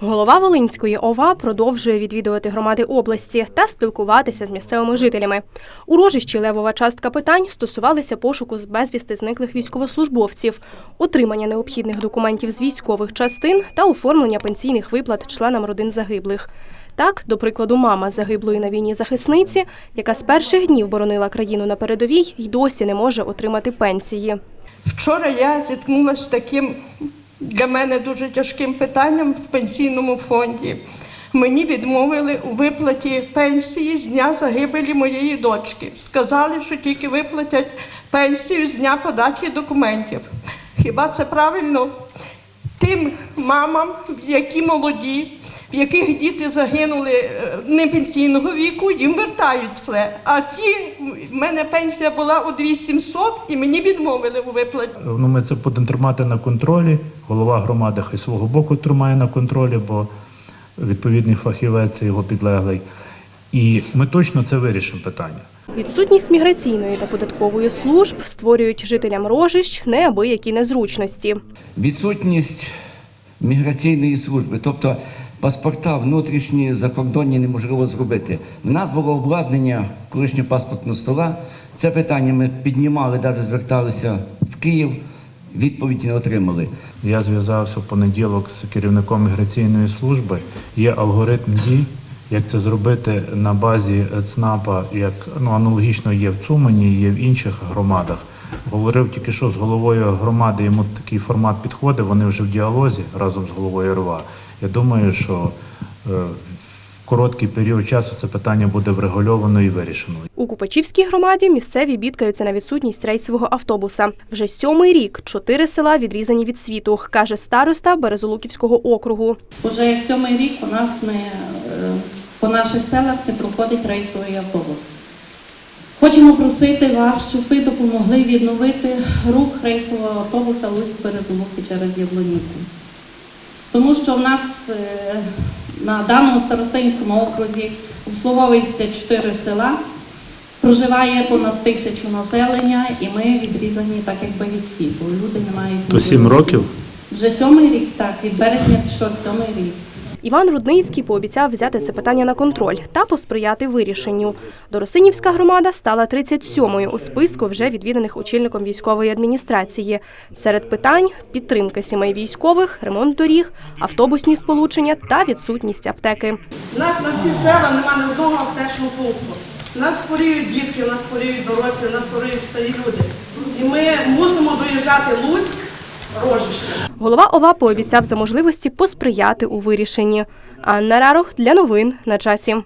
Голова Волинської ОВА продовжує відвідувати громади області та спілкуватися з місцевими жителями. У рожищі левова частка питань стосувалися пошуку з безвісти зниклих військовослужбовців, отримання необхідних документів з військових частин та оформлення пенсійних виплат членам родин загиблих. Так, до прикладу, мама загиблої на війні захисниці, яка з перших днів боронила країну на передовій, й досі не може отримати пенсії. Вчора я зіткнулася з таким для мене дуже тяжким питанням в пенсійному фонді. Мені відмовили у виплаті пенсії з дня загибелі моєї дочки. Сказали, що тільки виплатять пенсію з дня подачі документів. Хіба це правильно? Тим мамам, які молоді, в яких діти загинули е, не пенсійного віку, їм вертають все. А ті, в мене пенсія була у 2700 і мені відмовили у виплаті. Ну, ми це будемо тримати на контролі. Голова громади хай свого боку тримає на контролі, бо відповідний фахівець його підлеглий. І ми точно це вирішимо питання. Відсутність міграційної та податкової служб створюють жителям рожищ неабиякі незручності. відсутність міграційної служби, тобто паспорта внутрішні, закордонні неможливо зробити. В нас було обладнання колишнього паспортного стола. Це питання ми піднімали, навіть зверталися в Київ, відповіді не отримали. Я зв'язався в понеділок з керівником міграційної служби. Є алгоритм дій, як це зробити на базі ЦНАПа, як ну, аналогічно є в Цумані, є в інших громадах. Говорив тільки що з головою громади, йому такий формат підходить, вони вже в діалозі разом з головою РВА. Я думаю, що е, в короткий період часу це питання буде врегульовано і вирішено. У Купачівській громаді місцеві бідкаються на відсутність рейсового автобуса. Вже сьомий рік чотири села відрізані від світу, каже староста Березолуківського округу. Уже сьомий рік у нас не, е, по наших селах не проходить рейсовий автобус. Хочемо просити вас, щоб ви допомогли відновити рух рейсового автобуса Луцьк Березолуки через Яблонівку. Тому що в нас е, на даному старостинському окрузі обслуговується чотири села, проживає понад тисячу населення, і ми відрізані так якби від світу. Люди не мають То сім років? Вже сьомий рік, так, від березня пішов сьомий рік. Іван Рудницький пообіцяв взяти це питання на контроль та посприяти вирішенню. Доросинівська громада стала 37-ю у списку вже відвіданих очільником військової адміністрації. Серед питань підтримка сімей військових, ремонт доріг, автобусні сполучення та відсутність аптеки. У нас на всі села немає ні одного аптечного пункту. У нас хворіють дітки, у нас хворіють дорослі, у нас хворіють старі люди. І ми мусимо доїжджати Луцьк, Рожище. Голова ОВА пообіцяв за можливості посприяти у вирішенні. Анна Рарух для новин на часі.